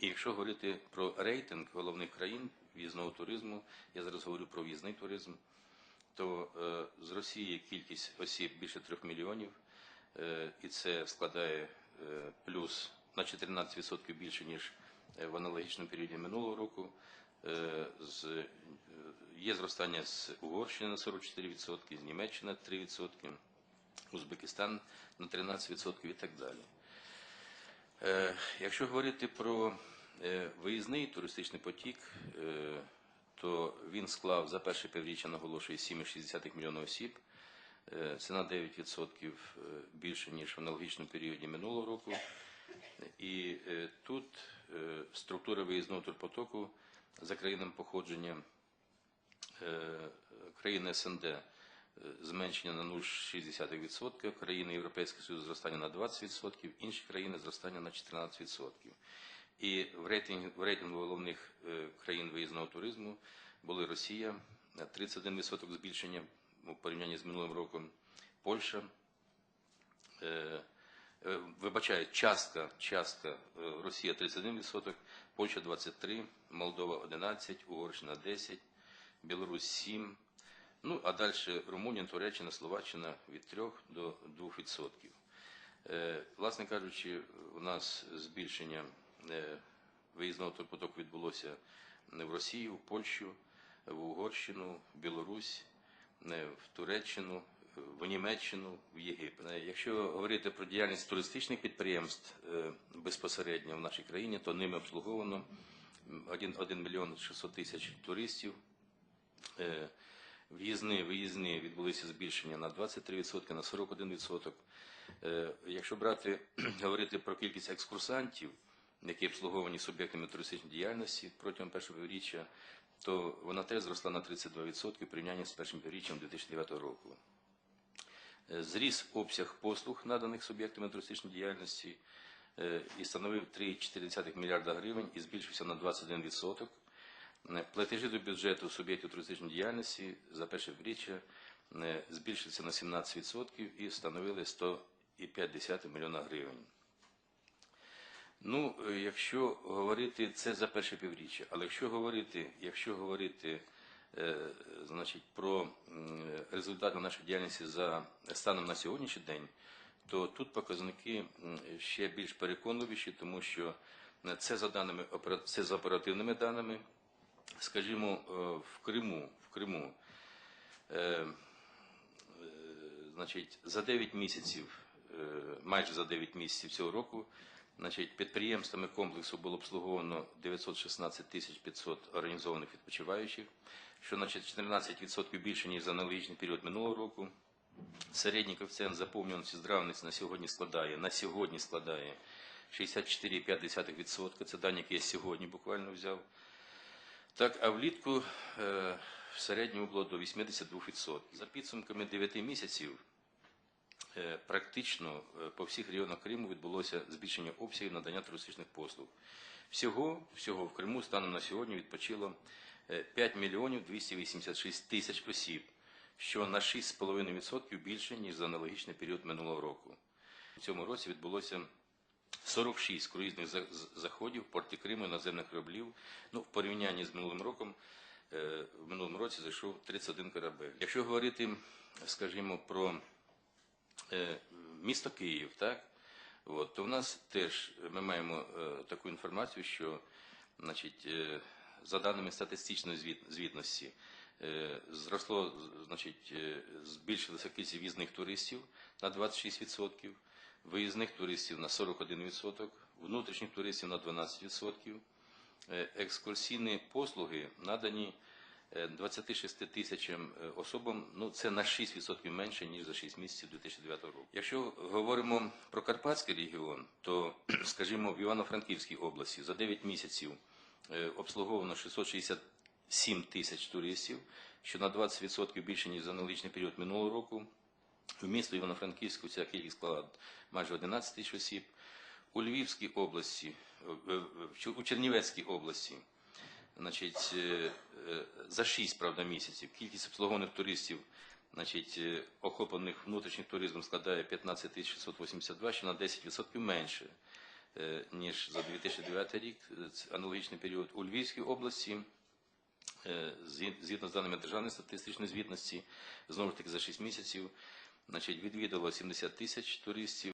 І якщо говорити про рейтинг головних країн в'їзного туризму, я зараз говорю про в'їзний туризм, то е, з Росії кількість осіб більше 3 мільйонів, е, і це складає е, плюс на 14% більше, ніж е, в аналогічному періоді минулого року. Е, з, е, є зростання з Угорщини на 44%, з Німеччини на 3%, Узбекистан на 13% і так далі. Е, Якщо говорити про е, виїзний туристичний потік, е, то він склав за перше півріччя, наголошую, 7,6 мільйона осіб. Це на 9% е, більше, ніж в аналогічному періоді минулого року. І тут структура виїзного турпотоку за країнами походження країни СНД зменшення на 0,6%, країни Європейського Союзу зростання на 20%, інші країни зростання на 14%. І в рейтингу, в рейтингу головних е, країн виїзного туризму були Росія 31% збільшення у порівнянні з минулим роком, Польща, е, е, вибачаю, частка, частка е, Росія 31%, Польща 23%, Молдова 11%, Угорщина 10%, Білорусь 7%, ну а далі Румунія, Туреччина, Словаччина від 3 до 2%. Е, Власне кажучи, у нас збільшення е, виїзного турпотоку відбулося в Росію, в Польщу, в Угорщину, в Білорусь, в Туреччину, в Німеччину, в Єгипет. Е, Якщо говорити про діяльність туристичних підприємств безпосередньо в нашій країні, то ними обслуговано 1, 1 мільйон 600 тисяч туристів. В'їзні, виїзні відбулися збільшення на 23%, на 41%. Е, Якщо брати, говорити про кількість екскурсантів, які обслуговані суб'єктами туристичної діяльності протягом першого півріччя, то вона теж зросла на 32% в порівнянні з першим півріччям 2009 року. Е, Зріс обсяг послуг, наданих суб'єктами туристичної діяльності, е, і становив 3,4 мільярда гривень і збільшився на 21%. Е, Платежі до бюджету суб'єктів туристичної діяльності за перше півріччя е, збільшилися на 17% і становили 100,5 мільйона гривень. Ну, е, якщо говорити це за перше півріччя, але якщо говорити, якщо говорити е, значить, про результати нашої діяльності за станом на сьогоднішній день, то тут показники ще більш переконливіші, тому що це за даними це за оперативними даними. Скажімо, е, в Криму, в Криму е, е, значить, за 9 місяців, е, майже за 9 місяців цього року, значить, підприємствами комплексу було обслуговано 916 тисяч 500 організованих відпочиваючих, що на 14% більше, ніж за аналогічний період минулого року. Середній коефіцієнт заповнюваності здравниць на сьогодні складає, на сьогодні складає 64,5%. Це дані, які я сьогодні буквально взяв. Так, а влітку е, в середньому було до 82%. За підсумками 9 місяців е, практично е, по всіх регіонах Криму відбулося збільшення обсягів надання туристичних послуг. Всього, всього в Криму станом на сьогодні відпочило е, 5 мільйонів 286 тисяч осіб, що на 6,5% більше, ніж за аналогічний період минулого року. У цьому році відбулося 46 круїзних заходів в порті Криму наземних кораблів. Ну, в порівнянні з минулим роком, е, в минулому році зайшов 31 корабель. Якщо говорити, скажімо, про е, місто Київ, так, от, то в нас теж ми маємо е, таку інформацію, що значить, за даними статистичної звітності, зросло, значить, збільшилася кількість в'їзних туристів на 26%, виїзних туристів на 41%, внутрішніх туристів на 12%. Е, Екскурсійні послуги надані е, 26 тисячам е, особам, ну це на 6% менше, ніж за 6 місяців 2009 року. Якщо говоримо про Карпатський регіон, то, скажімо, в Івано-Франківській області за 9 місяців е, обслуговано 667 тисяч туристів, що на 20% більше, ніж за аналогічний період минулого року. В місто Івано-Франківську ця кількість склала майже 11 тисяч осіб. У Львівській області, Чу- у Чернівецькій області, значить, е, е, за 6, правда, місяців кількість обслугованих туристів, значить, е, охоплених внутрішнім туризмом складає 15 682, що на 10% менше, е, ніж за 2009 рік, е, це аналогічний період. У Львівській області Е, згідно з даними Державної статистичної звітності, знову ж таки за 6 місяців, значить, відвідало 70 тисяч туристів.